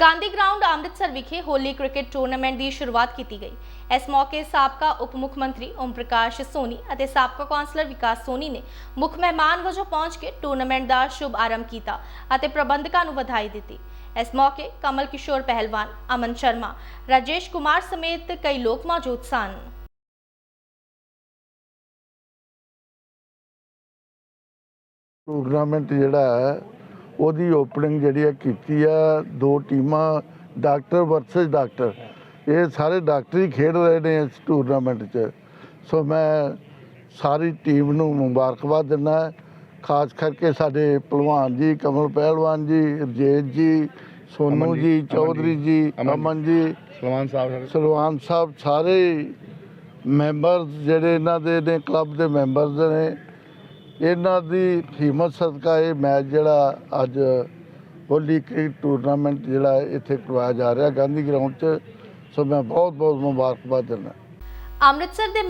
Gandhi ground Amritsar ਵਿਖੇ ਹੋਲੀ cricket tournament ਦੀ ਸ਼ੁਰੂਆਤ ਕੀਤੀ ਗਈ। ਇਸ ਮੌਕੇ ਸਾਬਕਾ ਉਪ ਮੁੱਖ ਮੰਤਰੀ ਓਮ ਪ੍ਰਕਾਸ਼ ਸੋਨੀ ਅਤੇ ਸਾਬਕਾ ਕੌਂਸਲਰ ਵਿਕਾਸ ਸੋਨੀ ਨੇ ਮੁੱਖ ਮਹਿਮਾਨ ਵਜੋਂ ਪਹੁੰਚ ਕੇ ਟੂਰਨਾਮੈਂਟ ਦਾ ਸ਼ੁਭ ਆਰੰਭ ਕੀਤਾ ਅਤੇ ਪ੍ਰਬੰਧਕਾਂ ਨੂੰ ਵਧਾਈ ਦਿੱਤੀ। ਇਸ ਮੌਕੇ ਕਮਲ ਕਿਸ਼ੋਰ ਪਹਿਲਵਾਨ, ਅਮਨ ਸ਼ਰਮਾ, ਰਾਜੇਸ਼ ਕੁਮਾਰ ਸਮੇਤ ਕਈ ਲੋਕ ਮੌਜੂਦ ਸਨ। ਟੂਰਨਾਮੈਂਟ ਜਿਹੜਾ ਹੈ ਉਹਦੀ ਓਪਨਿੰਗ ਜਿਹੜੀ ਹੈ ਕੀਤੀ ਆ ਦੋ ਟੀਮਾਂ ਡਾਕਟਰ ਵਰਸਸ ਡਾਕਟਰ। ਇਹ ਸਾਰੇ ਡਾਕਟਰ ਹੀ ਖੇਡ ਰਹੇ ਨੇ ਇਸ ਟੂਰਨਾਮੈਂਟ 'ਚ। ਸੋ ਮੈਂ ਸਾਰੀ ਟੀਮ ਨੂੰ ਮੁਬਾਰਕਬਾਦ ਦਿੰਦਾ ਖਾਸ ਕਰਕੇ ਸਾਡੇ ਪਹਿਲਵਾਨ ਜੀ ਕਮਲ ਪਹਿਲਵਾਨ ਜੀ ਰਜੇਸ਼ ਜੀ ਸੋਨੂ ਜੀ, ਚੌਧਰੀ ਜੀ, ਅਮਨ ਜੀ। ਸਲਮਾਨ ਸਾਹਿਬ ਸਲਵਾਨ ਸਾਹਿਬ ਸਾਰੇ ਮੈਂਬਰ ਜਿਹੜੇ ਇਹਨਾਂ ਦੇ ਨੇ ਕਲੱਬ ਦੇ ਮੈਂਬਰਸ ਨੇ। ਇਹਨਾਂ ਦੀ ਹਿੰਮਤ ਸਦਕਾ ਇਹ ਮੈਚ ਜਿਹੜਾ ਅੱਜ ਹੋਲੀ ਕ੍ਰਿਕਟ ਟੂਰਨਾਮੈਂਟ ਜਿਹੜਾ ਇੱਥੇ ਕਰਵਾਇਆ ਜਾ ਰਿਹਾ, ਗਾਂਧੀ ਗਰਾਊਂਡ 'ਚ। ਸੋ ਮੈਂ ਬਹੁਤ ਬਹੁਤ ਮੁਬਾਰਕਬਾਦ ਦਿੰਦਾ। ਅੰਮ੍ਰਿਤਸਰ ਦੇ